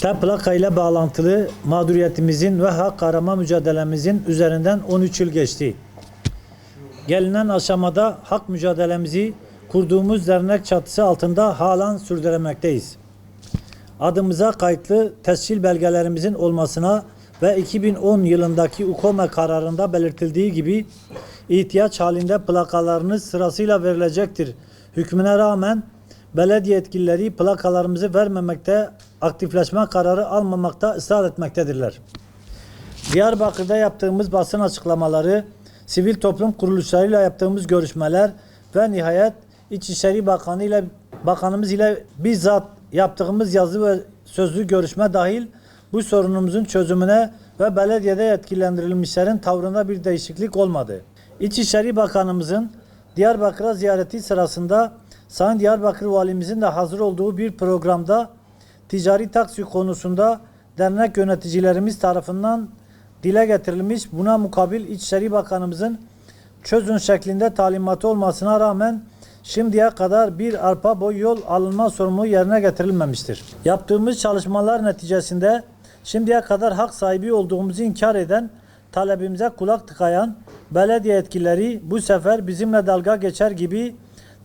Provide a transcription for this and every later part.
TEP plaka ile bağlantılı mağduriyetimizin ve hak arama mücadelemizin üzerinden 13 yıl geçti. Gelinen aşamada hak mücadelemizi kurduğumuz dernek çatısı altında halen sürdürmekteyiz. Adımıza kayıtlı tescil belgelerimizin olmasına ve 2010 yılındaki UKOME kararında belirtildiği gibi ihtiyaç halinde plakalarınız sırasıyla verilecektir. Hükmüne rağmen belediye yetkilileri plakalarımızı vermemekte, aktifleşme kararı almamakta ısrar etmektedirler. Diyarbakır'da yaptığımız basın açıklamaları, sivil toplum kuruluşlarıyla yaptığımız görüşmeler ve nihayet İçişleri Bakanı ile Bakanımız ile bizzat yaptığımız yazı ve sözlü görüşme dahil bu sorunumuzun çözümüne ve belediyede yetkilendirilmişlerin tavrında bir değişiklik olmadı. İçişleri Bakanımızın Diyarbakır'a ziyareti sırasında Sayın Diyarbakır Valimizin de hazır olduğu bir programda ticari taksi konusunda dernek yöneticilerimiz tarafından dile getirilmiş. Buna mukabil İçişleri Bakanımızın çözün şeklinde talimatı olmasına rağmen şimdiye kadar bir arpa boy yol alınma sorumluluğu yerine getirilmemiştir. Yaptığımız çalışmalar neticesinde şimdiye kadar hak sahibi olduğumuzu inkar eden, talebimize kulak tıkayan belediye yetkilileri bu sefer bizimle dalga geçer gibi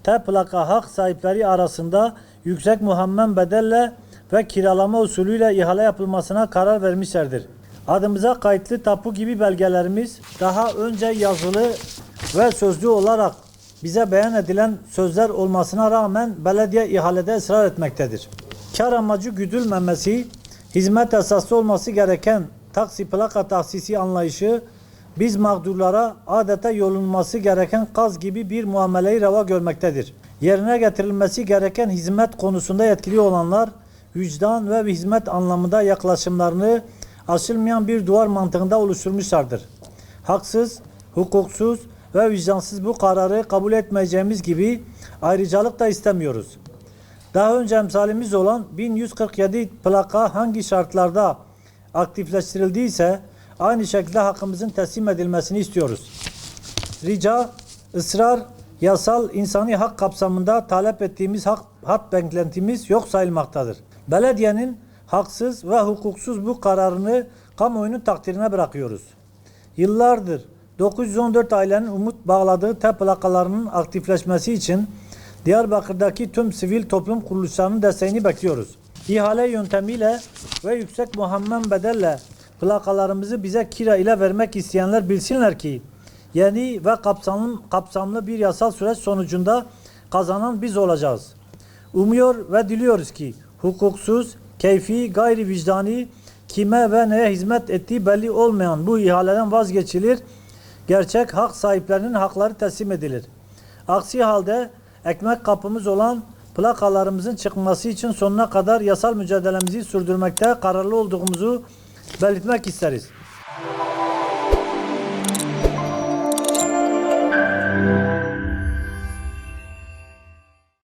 T plaka hak sahipleri arasında yüksek muhammen bedelle ve kiralama usulüyle ihale yapılmasına karar vermişlerdir. Adımıza kayıtlı tapu gibi belgelerimiz daha önce yazılı ve sözlü olarak bize beyan edilen sözler olmasına rağmen belediye ihalede ısrar etmektedir. Kar amacı güdülmemesi, hizmet esaslı olması gereken taksi plaka tahsisi anlayışı biz mağdurlara adeta yolunması gereken kaz gibi bir muameleyi reva görmektedir. Yerine getirilmesi gereken hizmet konusunda yetkili olanlar vicdan ve hizmet anlamında yaklaşımlarını aşılmayan bir duvar mantığında oluşturmuşlardır. Haksız, hukuksuz ve vicdansız bu kararı kabul etmeyeceğimiz gibi ayrıcalık da istemiyoruz. Daha önce emsalimiz olan 1147 plaka hangi şartlarda aktifleştirildiyse aynı şekilde hakkımızın teslim edilmesini istiyoruz. Rica, ısrar, yasal insani hak kapsamında talep ettiğimiz hak, hak beklentimiz yok sayılmaktadır. Belediyenin haksız ve hukuksuz bu kararını kamuoyunun takdirine bırakıyoruz. Yıllardır 914 ailenin umut bağladığı TEP plakalarının aktifleşmesi için Diyarbakır'daki tüm sivil toplum kuruluşlarının desteğini bekliyoruz. İhale yöntemiyle ve yüksek muhammen bedelle plakalarımızı bize kira ile vermek isteyenler bilsinler ki yeni ve kapsamlı, kapsamlı bir yasal süreç sonucunda kazanan biz olacağız. Umuyor ve diliyoruz ki hukuksuz, keyfi, gayri vicdani, kime ve neye hizmet ettiği belli olmayan bu ihaleden vazgeçilir, gerçek hak sahiplerinin hakları teslim edilir. Aksi halde ekmek kapımız olan plakalarımızın çıkması için sonuna kadar yasal mücadelemizi sürdürmekte kararlı olduğumuzu belirtmek isteriz.